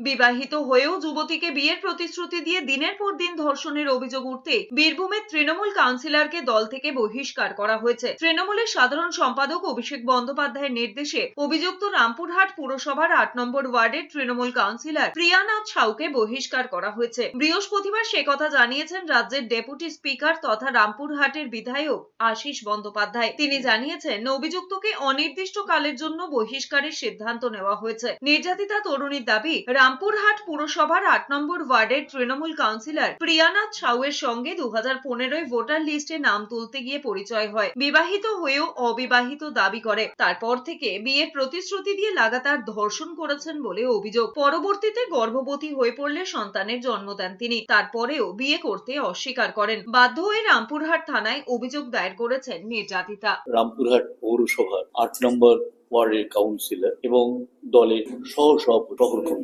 বিবাহিত হয়েও যুবতীকে বিয়ের প্রতিশ্রুতি দিয়ে দিনের পর দিন ধর্ষণের অভিযোগ উঠতে বীরভূমের তৃণমূল কাউন্সিলরকে দল থেকে বহিষ্কার করা হয়েছে। তৃণমূলের সাধারণ সম্পাদক অভিষেক বন্দ্যোপাধ্যায়ের নির্দেশে অভিযুক্ত রামপুরহাট পুরসভার আট নম্বর ওয়ার্ডের তৃণমূল কাউন্সিলর প্রিয়ানাথ সাউকে বহিষ্কার করা হয়েছে। বৃহস্পতিবার সে কথা জানিয়েছেন রাজ্যের ডেপুটি স্পিকার তথা রামপুরহাটের বিধায়ক আশিস বন্দ্যোপাধ্যায়। তিনি জানিয়েছেন, অভিযুক্তকে অনির্দিষ্টকালের জন্য বহিষ্কারের সিদ্ধান্ত নেওয়া হয়েছে। নির্যাতিতা তরুণীর দাবি রামপুরহাট পুরসভার আট নম্বর ওয়ার্ডের তৃণমূল কাউন্সিলর প্রিয়ানাথ সাউয়ের সঙ্গে দু হাজার ভোটার লিস্টে নাম তুলতে গিয়ে পরিচয় হয়। বিবাহিত হয়েও অবিবাহিত দাবি করে। তারপর থেকে বিয়ের প্রতিশ্রুতি দিয়ে লাগাতার ধর্ষণ করেছেন বলে অভিযোগ। পরবর্তীতে গর্ভবতী হয়ে পড়লে সন্তানের জন্ম দেন তিনি। তারপরেও বিয়ে করতে অস্বীকার করেন। বাধ্য হয়ে রামপুরহাট থানায় অভিযোগ দায়ের করেছেন নির্যাতিতা রামপুরহাট পৌরসভার আট নম্বর ওয়ার্ডের কাউন্সিলর এবং দলের সহ সভাপতি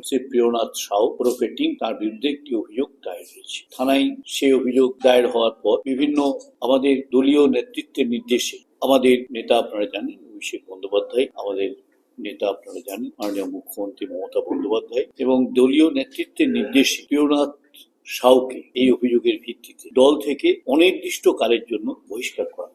শ্রী প্রিয়নাথ সাউ ওরফে টিম তার বিরুদ্ধে একটি অভিযোগ দায়ের হয়েছে থানায় সেই অভিযোগ দায়ের হওয়ার পর বিভিন্ন আমাদের দলীয় নেতৃত্বের নির্দেশে আমাদের নেতা আপনারা জানেন অভিষেক বন্দ্যোপাধ্যায়, আমাদের নেতা আপনারা জানেন মাননীয় মুখ্যমন্ত্রী মমতা বন্দ্যোপাধ্যায় এবং দলীয় নেতৃত্বের নির্দেশে প্রিয়নাথ সাউকে এই অভিযোগের ভিত্তিতে দল থেকে অনির্দিষ্ট কালের জন্য বহিষ্কার করা।